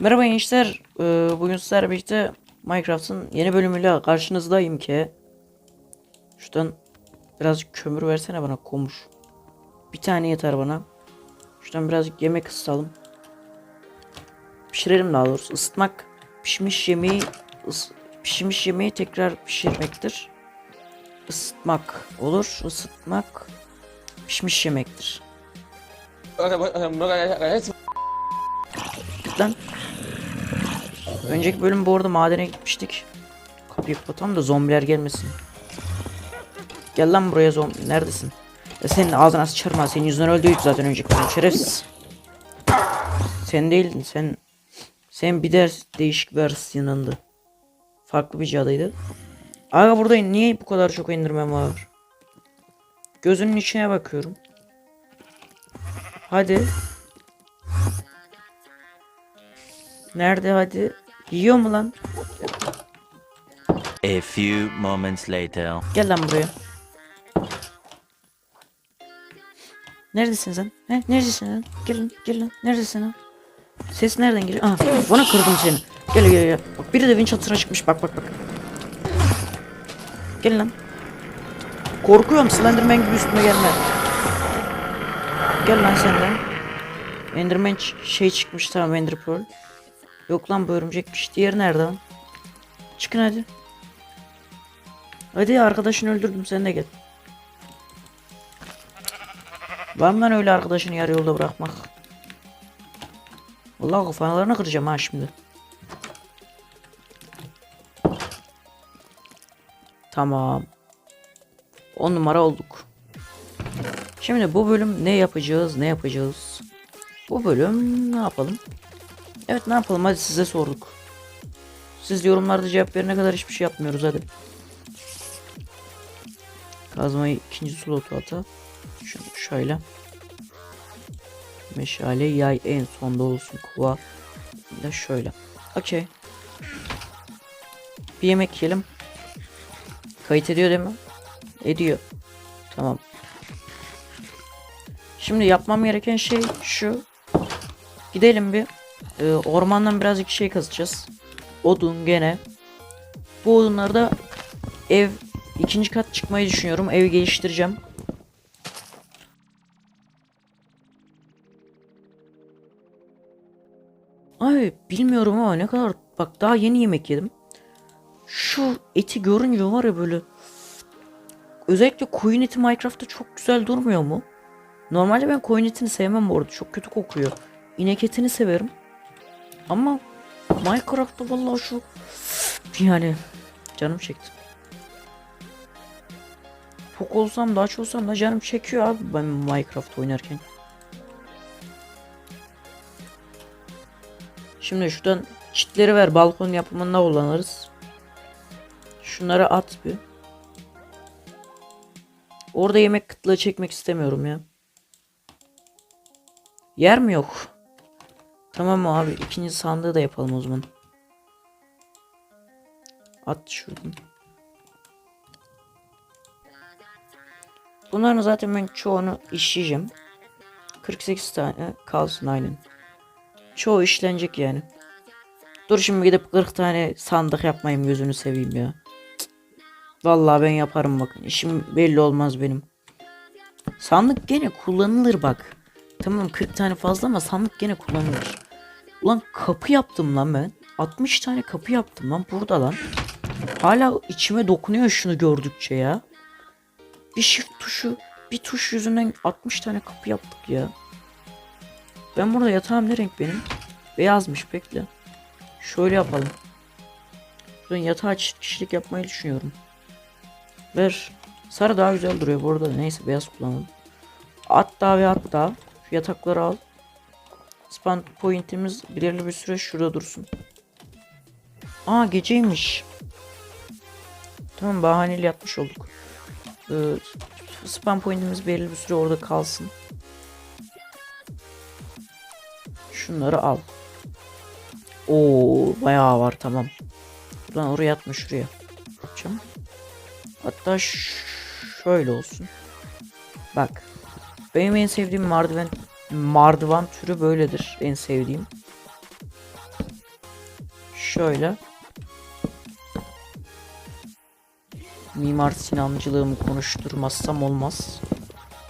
Merhaba gençler. Ee, bugün sizlerle birlikte Minecraft'ın yeni bölümüyle karşınızdayım ki. Şuradan birazcık kömür versene bana komur. Bir tane yeter bana. Şuradan birazcık yemek ısıtalım. Pişirelim daha doğrusu. Isıtmak pişmiş yemeği ıs- pişmiş yemeği tekrar pişirmektir. Isıtmak olur. Isıtmak pişmiş yemektir. Lan. Önceki bölüm bu arada madene gitmiştik. Kapıyı kapatalım da zombiler gelmesin. Gel lan buraya zombi. Neredesin? Ya senin ağzına sıçarım ha. Senin yüzünden öldüydü zaten önceki bölüm. Şerefsiz. Sen değildin. Sen sen bir ders değişik versiyonundu. Farklı bir cadıydı. Aga burada niye bu kadar çok indirmem var? Gözünün içine bakıyorum. Hadi. Nerede hadi? Yiyor mu lan? A few moments later. Gel lan buraya. Neredesin sen? He? Neredesin lan? Gel lan, gel lan. Neredesin lan? Ses nereden geliyor? Aha, bana kırdım seni. Gel gel gel. Bak biri de evin çatısına çıkmış. Bak bak bak. Gel lan. Korkuyorum Slenderman gibi üstüme gelme. Gel lan sen de. Enderman şey çıkmış tamam Ender Pearl. Yok lan bu örümcekmiş. Diğeri nerede lan? Çıkın hadi. Hadi arkadaşını öldürdüm sen de gel. Mı lan öyle arkadaşını yarı yolda bırakmak? Vallahi kafalarını kıracağım ha şimdi. Tamam. 10 numara olduk. Şimdi bu bölüm ne yapacağız ne yapacağız? Bu bölüm ne yapalım? Evet ne yapalım hadi size sorduk. Siz yorumlarda cevap verene kadar hiçbir şey yapmıyoruz hadi. Kazmayı ikinci slotu ata. Şunu şöyle. Meşale yay en sonda olsun kova. De şöyle. Okey. Bir yemek yiyelim. Kayıt ediyor değil mi? Ediyor. Tamam. Şimdi yapmam gereken şey şu. Gidelim bir. Ee, ormandan birazcık şey kazacağız. Odun gene. Bu odunları da ev ikinci kat çıkmayı düşünüyorum. Evi geliştireceğim. Ay bilmiyorum ama ne kadar bak daha yeni yemek yedim. Şu eti görünce var ya böyle özellikle koyun eti Minecraft'ta çok güzel durmuyor mu? Normalde ben koyun etini sevmem bu arada. Çok kötü kokuyor. İnek etini severim. Ama Minecraft'ta vallahi şu yani canım çekti. Tok olsam da aç olsam da canım çekiyor abi ben Minecraft oynarken. Şimdi şuradan çitleri ver balkon yapımında kullanırız. Şunları at bir. Orada yemek kıtlığı çekmek istemiyorum ya. Yer mi yok? Tamam abi ikinci sandığı da yapalım o zaman. At şuradan. Bunların zaten ben çoğunu işleyeceğim. 48 tane kalsın aynen. Çoğu işlenecek yani. Dur şimdi gidip 40 tane sandık yapmayayım gözünü seveyim ya. Cık. Vallahi ben yaparım bakın. İşim belli olmaz benim. Sandık gene kullanılır bak. Tamam 40 tane fazla ama sandık gene kullanılır. Ulan kapı yaptım lan ben. 60 tane kapı yaptım lan burada lan. Hala içime dokunuyor şunu gördükçe ya. Bir shift tuşu, bir tuş yüzünden 60 tane kapı yaptık ya. Ben burada yatağım ne renk benim? Beyazmış bekle. Şöyle yapalım. Ben yatağa çift kişilik yapmayı düşünüyorum. Ver. Sarı daha güzel duruyor bu arada. Neyse beyaz kullanalım. At daha ve at daha. Şu yatakları al. Spawn point'imiz belirli bir süre şurada dursun. Aa geceymiş. Tamam bahaneli yapmış olduk. Ee, spam point'imiz belirli bir süre orada kalsın. Şunları al. Oo bayağı var tamam. Buradan oraya atma şuraya. Yapacağım. Hatta şöyle olsun. Bak. Benim en sevdiğim merdiven mardivan türü böyledir. En sevdiğim. Şöyle. Mimar Sinancılığımı konuşturmazsam olmaz.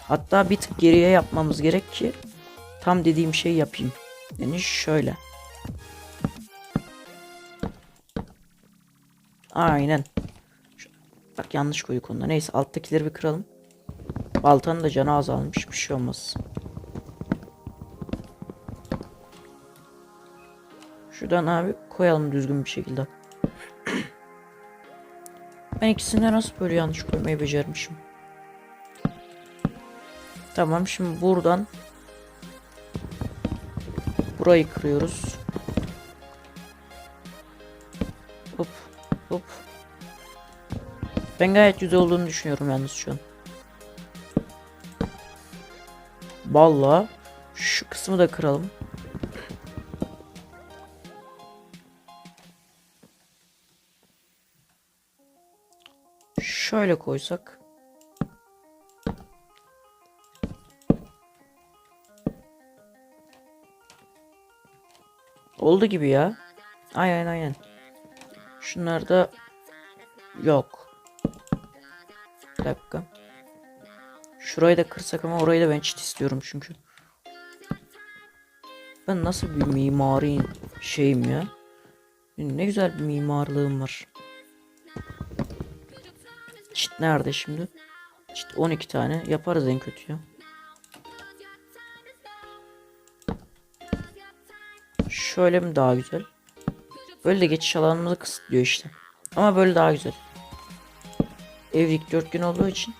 Hatta bir tık geriye yapmamız gerek ki tam dediğim şeyi yapayım. Yani şöyle. Aynen. Bak yanlış koyduk onda. Neyse alttakileri bir kıralım. Baltanın da canı azalmış. Bir şey olmaz. Şuradan abi koyalım düzgün bir şekilde. Ben ikisini nasıl böyle yanlış koymayı becermişim. Tamam şimdi buradan burayı kırıyoruz. Hop hop. Ben gayet güzel olduğunu düşünüyorum yalnız şu an. Vallahi şu kısmı da kıralım. Şöyle koysak. Oldu gibi ya. Aynen aynen. Şunlar da yok. Bir dakika. Şurayı da kırsak ama orayı da ben çit istiyorum çünkü. Ben nasıl bir mimari şeyim ya. Ne güzel bir mimarlığım var. Çit nerede şimdi? Çit 12 tane. Yaparız en kötü ya. Şöyle mi daha güzel? Böyle de geçiş alanımızı kısıtlıyor işte. Ama böyle daha güzel. Ev dikdörtgen olduğu için.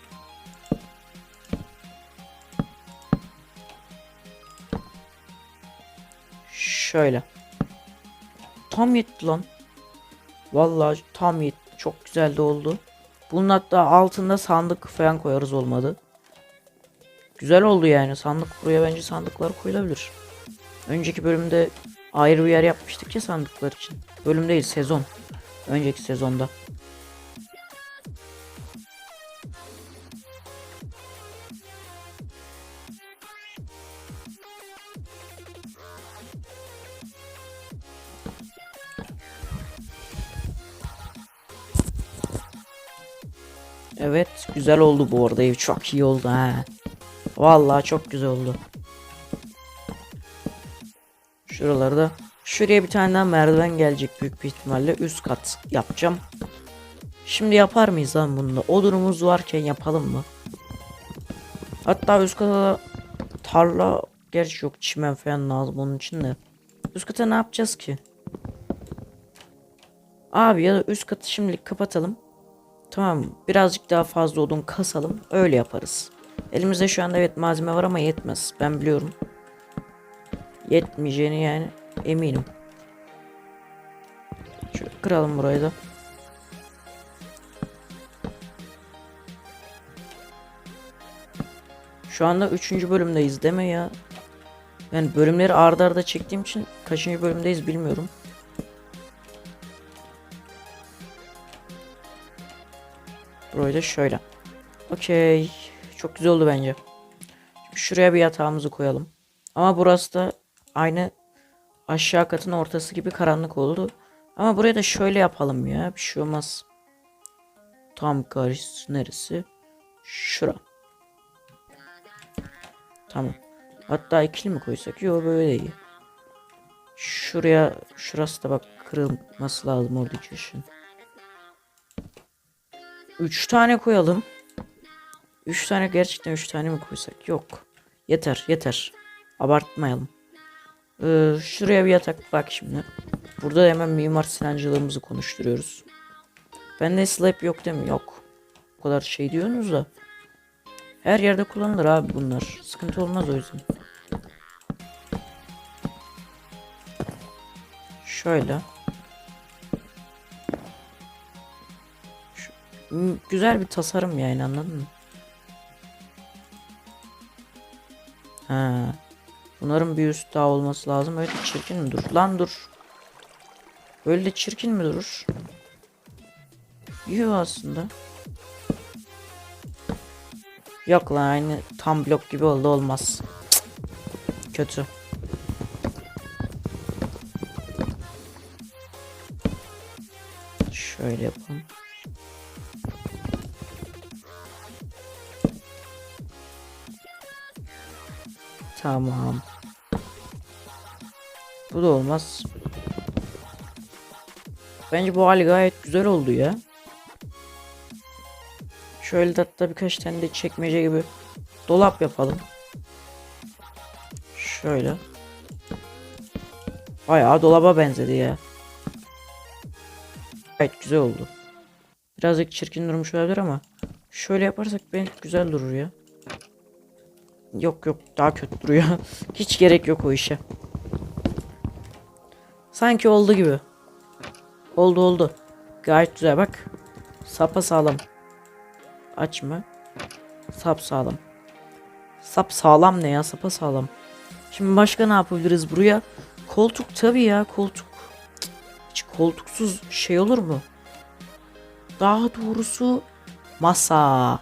Şöyle. Tam yetti lan. Vallahi tam yetti. Çok güzel de oldu. Bunun hatta altında sandık falan koyarız olmadı. Güzel oldu yani. Sandık buraya bence sandıklar koyulabilir. Önceki bölümde ayrı bir yer yapmıştık ya sandıklar için. Bölüm değil sezon. Önceki sezonda. Güzel oldu bu arada ev çok iyi oldu ha. Vallahi çok güzel oldu. Şuralarda şuraya bir tane daha merdiven gelecek büyük bir ihtimalle üst kat yapacağım. Şimdi yapar mıyız lan bunu? Odunumuz varken yapalım mı? Hatta üst kata tarla gerçi yok çimen falan lazım onun için de. Üst kata ne yapacağız ki? Abi ya da üst katı şimdilik kapatalım. Tamam birazcık daha fazla odun kasalım öyle yaparız. Elimizde şu anda evet malzeme var ama yetmez ben biliyorum. Yetmeyeceğini yani eminim. Şöyle kıralım burayı da. Şu anda 3. bölümdeyiz değil mi ya? Yani bölümleri ardarda arda çektiğim için kaçıncı bölümdeyiz bilmiyorum. Burayı da şöyle. Okey. Çok güzel oldu bence. Şimdi şuraya bir yatağımızı koyalım. Ama burası da aynı aşağı katın ortası gibi karanlık oldu. Ama buraya da şöyle yapalım ya. Bir şey olmaz. Tam karşı neresi? Şura. Tamam. Hatta ikili mi koysak? Yok böyle iyi. Şuraya şurası da bak kırılması lazım oradaki ışın. 3 tane koyalım. 3 tane gerçekten 3 tane mi koysak? Yok. Yeter yeter. Abartmayalım. Ee, şuraya bir yatak bak şimdi. Burada hemen mimar sinancılığımızı konuşturuyoruz. Bende slab yok değil mi? Yok. O kadar şey diyorsunuz da. Her yerde kullanılır abi bunlar. Sıkıntı olmaz o yüzden. Şöyle. Güzel bir tasarım yani anladın mı? Ha. Bunların bir üst daha olması lazım. Öyle çirkin mi dur? Lan dur. Öyle de çirkin mi durur? Yok aslında. Yok lan aynı tam blok gibi oldu olmaz. Kötü. Şöyle yapalım. Tamam. Bu da olmaz. Bence bu hali gayet güzel oldu ya. Şöyle hatta birkaç tane de çekmece gibi dolap yapalım. Şöyle. Bayağı dolaba benzedi ya. Gayet güzel oldu. Birazcık çirkin durmuş olabilir ama şöyle yaparsak bence güzel durur ya. Yok yok daha kötü duruyor. Hiç gerek yok o işe. Sanki oldu gibi. Oldu oldu. Gayet güzel bak. Sapa sağlam. Açma. Sap sağlam. Sap sağlam ne ya? Sapa sağlam. Şimdi başka ne yapabiliriz buraya? Koltuk tabii ya koltuk. Hiç koltuksuz şey olur mu? Daha doğrusu masa.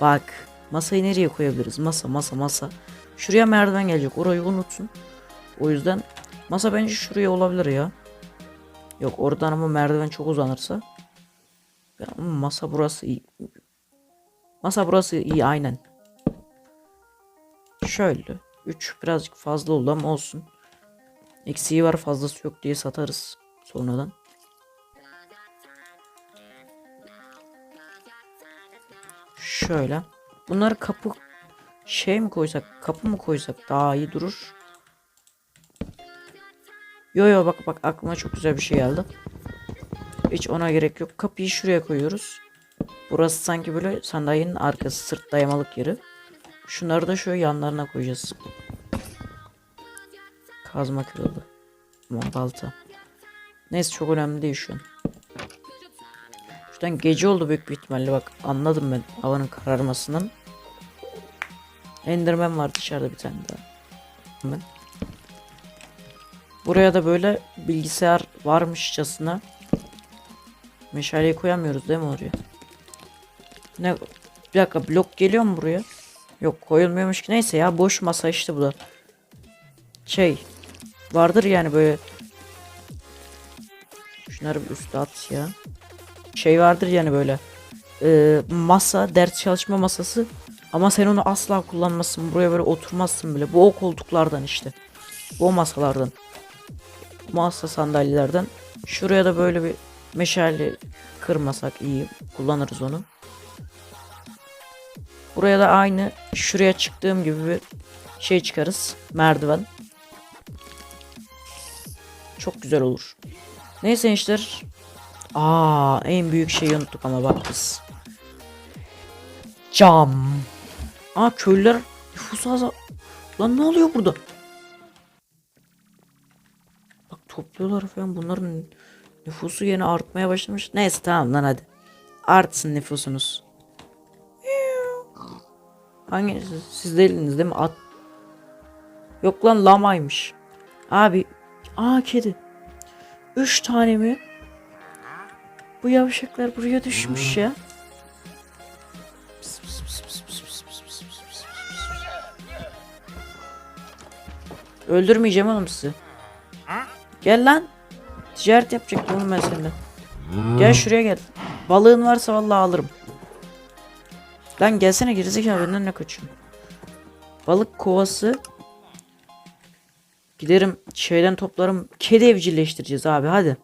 Bak masayı nereye koyabiliriz? Masa masa masa. Şuraya merdiven gelecek. Orayı unutun. O yüzden masa bence şuraya olabilir ya. Yok oradan ama merdiven çok uzanırsa. Ya, masa burası iyi. Masa burası iyi aynen. Şöyle. 3 birazcık fazla oldu ama olsun. Eksiği var fazlası yok diye satarız sonradan. Şöyle. Bunları kapı şey mi koysak, kapı mı koysak daha iyi durur. Yo yo bak bak aklıma çok güzel bir şey geldi. Hiç ona gerek yok. Kapıyı şuraya koyuyoruz. Burası sanki böyle sandalyenin arkası sırt dayamalık yeri. Şunları da şöyle yanlarına koyacağız. Kazma kırıldı. Balta. Neyse çok önemli değil şu an. Şuradan gece oldu büyük bir ihtimalle bak anladım ben havanın kararmasından. Enderman var dışarıda bir tane daha. Ben. Buraya da böyle bilgisayar varmışçasına meşaleyi koyamıyoruz değil mi oraya? Ne bir dakika blok geliyor mu buraya? Yok koyulmuyormuş ki neyse ya boş masa işte bu da. Şey vardır yani böyle Şunları bir üstte at ya. Şey vardır yani böyle e, masa ders çalışma masası. Ama sen onu asla kullanmazsın buraya böyle oturmazsın bile. Bu o koltuklardan işte. Bu masalardan. Masa sandalyelerden. Şuraya da böyle bir meşale kırmasak iyi kullanırız onu. Buraya da aynı şuraya çıktığım gibi bir şey çıkarız merdiven. Çok güzel olur. Neyse gençler Aa en büyük şeyi unuttuk ama bak biz. Cam. Aa köylüler nüfusu. Lan ne oluyor burada? Bak topluyorlar falan bunların nüfusu yine artmaya başlamış. Neyse tamam lan hadi. Artsın nüfusunuz. Hangi siz değilsiniz değil mi? At. Yok lan lamaymış. Abi. Aa kedi. Üç tane mi? Bu yavşaklar buraya düşmüş ya. Öldürmeyeceğim oğlum sizi. Gel lan. Ticaret yapacaktım oğlum ben seninle. Gel şuraya gel. Balığın varsa vallahi alırım. Lan gelsene gerizekalı benden ne kaçıyorsun? Balık kovası. Giderim şeyden toplarım. Kedi evcilleştireceğiz abi hadi.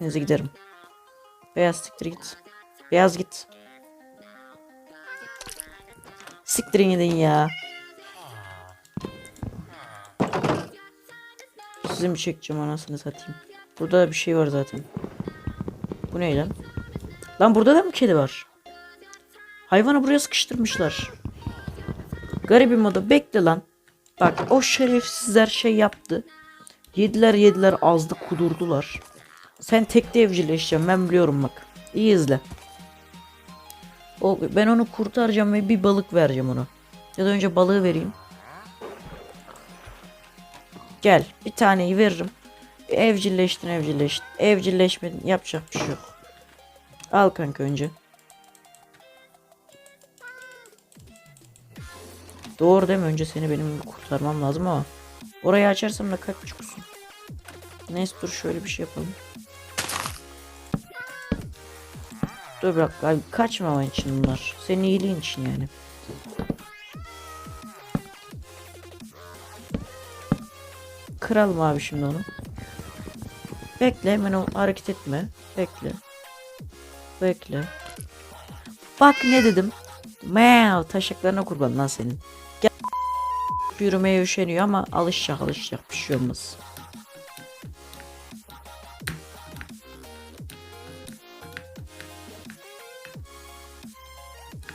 Neyse giderim. Beyaz siktir git. Beyaz git. Siktirin gidin ya. Sizi mi çekeceğim anasını satayım. Burada da bir şey var zaten. Bu ne lan? Lan burada da mı kedi var? Hayvanı buraya sıkıştırmışlar. Garibim o da bekle lan. Bak o şerefsizler şey yaptı. Yediler yediler azdı kudurdular. Sen tekte evcilleşeceksin ben biliyorum bak. İyi izle. O, ben onu kurtaracağım ve bir balık vereceğim ona. Ya da önce balığı vereyim. Gel bir taneyi veririm. Evcilleştin evcilleştin. Evcilleşmedin yapacak bir şey yok. Al kanka önce. Doğru değil mi? Önce seni benim kurtarmam lazım ama. Orayı açarsam da kalp çıksın. Neyse dur şöyle bir şey yapalım. Dur bırak abi kaçmaman için bunlar. Senin iyiliğin için yani. Kıralım abi şimdi onu. Bekle hemen o hareket etme. Bekle. Bekle. Bak ne dedim. Meow taşaklarına kurban lan senin. Gel. Yürümeye üşeniyor ama alışacak alışacak bir şey olmaz.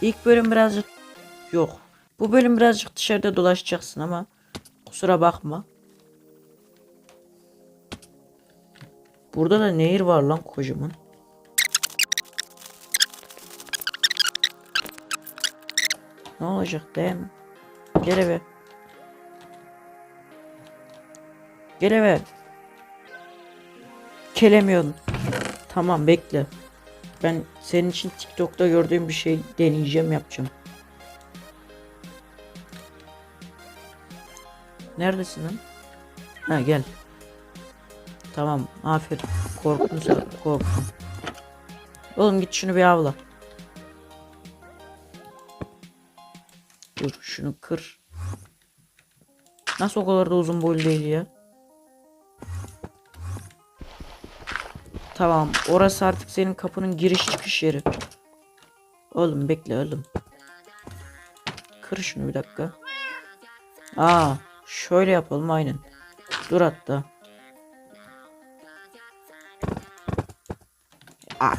İlk bölüm birazcık yok. Bu bölüm birazcık dışarıda dolaşacaksın ama kusura bakma. Burada da nehir var lan kocaman. Ne olacak değil mi? Gel eve. Gel eve. Kelemiyorsun. Tamam bekle. Ben senin için TikTok'ta gördüğüm bir şey deneyeceğim yapacağım. Neredesin lan? Ha gel. Tamam aferin. Korktun sen korktun. Oğlum git şunu bir avla. Dur şunu kır. Nasıl o kadar da uzun boylu değil ya? Tamam orası artık senin kapının giriş çıkış yeri. Oğlum bekle oğlum. Kır şunu bir dakika. Aa şöyle yapalım aynen. Dur hatta. Aa.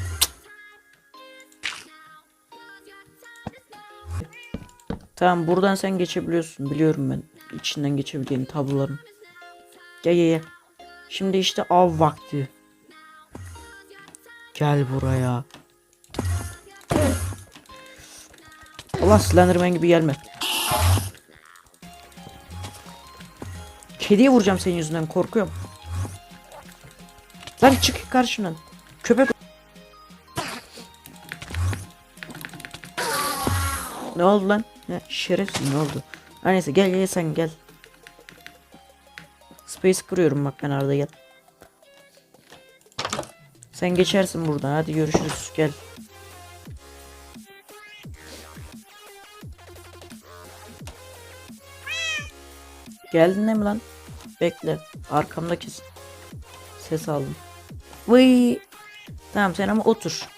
Tamam buradan sen geçebiliyorsun. Biliyorum ben. içinden geçebildiğini tabloların. Gel gel gel. Şimdi işte av vakti. Gel buraya. Allah Slenderman gibi gelme. Kediye vuracağım senin yüzünden korkuyorum. Lan çık karşımdan. Köpek. Ne oldu lan? Ne şerefsiz ne oldu? Ha, neyse gel gel sen gel. Space kırıyorum bak ben arada gel. Sen geçersin buradan hadi görüşürüz gel. Geldin mi lan? Bekle. Arkamdaki s- ses aldım. Vıy. Tamam sen ama otur.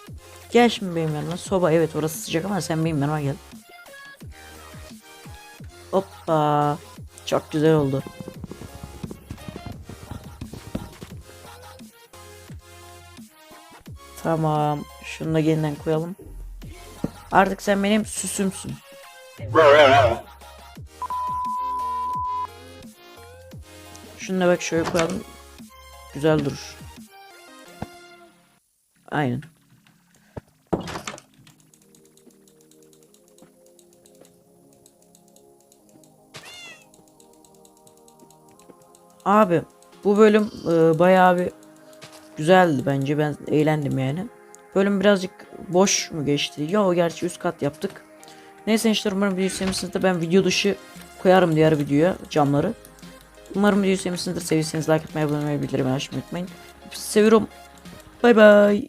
Gel şimdi benim yanıma. Soba evet orası sıcak ama sen benim yanıma gel. Hoppa. Çok güzel oldu. Tamam. Şunu da yeniden koyalım. Artık sen benim süsümsün. Şunu da bak şöyle koyalım. Güzel durur. Aynen. Abi bu bölüm e, bayağı bir güzeldi bence ben eğlendim yani. Bölüm birazcık boş mu geçti? Yo gerçi üst kat yaptık. Neyse işte umarım video sevmişsinizdir. Ben video dışı koyarım diğer videoya camları. Umarım video sevmişsinizdir. Sevirseniz like atmayı, abone olmayı, bildirimleri açmayı unutmayın. Seviyorum. Bay bay.